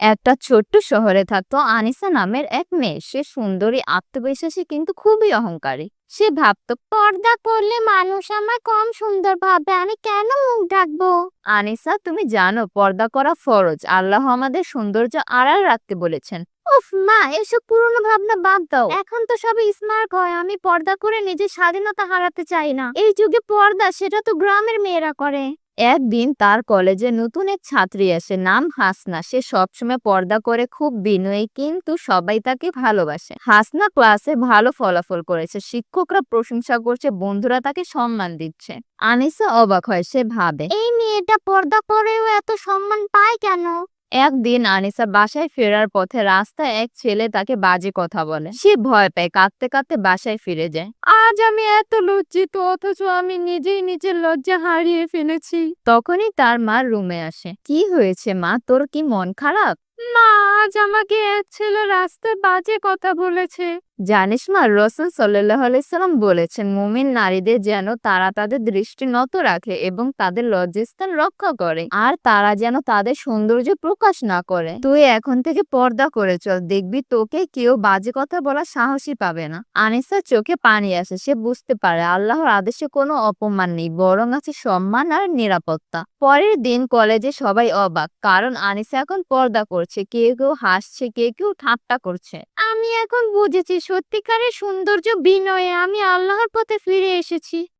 একটা ছোট্ট শহরে থাকতো আনিসা নামের এক মেয়ে। সে সুন্দরী, আত্মবিশ্বাসী কিন্তু খুবই অহংকারী। সে ভাবতো, পর্দা করলে মানুষ আমায় কম সুন্দর ভাবে আমি কেন মুখ ডাকবো? আনিসা, তুমি জানো, পর্দা করা ফরজ। আল্লাহ আমাদের সৌন্দর্য আড়াল রাখতে বলেছেন। উফ, মা, এসব পুরনো ভাবনা বাদ দাও। এখন তো সবাই স্মার্ট হয়। আমি পর্দা করে নিজের স্বাধীনতা হারাতে চাই না। এই যুগে পর্দা, সেটা তো গ্রামের মেয়েরা করে। একদিন তার কলেজে নতুন এক ছাত্রী আসে, নাম হাসনা। সে সবসময় পর্দা করে খুব বিনয়ী, কিন্তু সবাই তাকে ভালোবাসে। হাসনা ক্লাসে ভালো ফলাফল করেছে। শিক্ষকরা প্রশংসা করছে, বন্ধুরা তাকে সম্মান দিচ্ছে। আনিসা অবাক হয়, সে ভাবে, এই মেয়েটা পর্দা করেও এত সম্মান পায় কেন? একদিন আনিসা বাসায় ফেরার পথে রাস্তায় এক ছেলে তাকে বাজে কথা বলে। সে ভয় পায়, কাঁদতে কাঁদতে বাসায় ফিরে যায়। আজ আমি এত লজ্জিত, অথচ আমি নিজেই নিজের লজ্জা হারিয়ে ফেলেছি। তখনই তার মা রুমে আসে। কি হয়েছে মা? তোর কি মন খারাপ? মা আজ আমাকে এক ছেলে রাস্তায় বাজে কথা বলেছে। জানিস মা রসুল সাল্লাহ বলেছেন, মুমিন নারীদের যেন তারা তাদের দৃষ্টি নত রাখে এবং তাদের লজ্জাস্থান রক্ষা করে, আর তারা যেন তাদের সৌন্দর্য প্রকাশ না করে। তুই এখন থেকে পর্দা করে চল, দেখবি তোকে কেউ বাজে কথা বলার সাহসই পাবে না। আনিসার চোখে পানি আসে, সে বুঝতে পারে আল্লাহর আদেশে কোনো অপমান নেই, বরং আছে সম্মান আর নিরাপত্তা। পরের দিন কলেজে সবাই অবাক, কারণ আনিসা এখন পর্দা করছে, কেউ কেউ হাসছে, কেউ কেউ ঠাট্টা করছে। আমি এখন বুঝেছি সত্যিকারের সৌন্দর্য বিনয়ে আমি আল্লাহর পথে ফিরে এসেছি।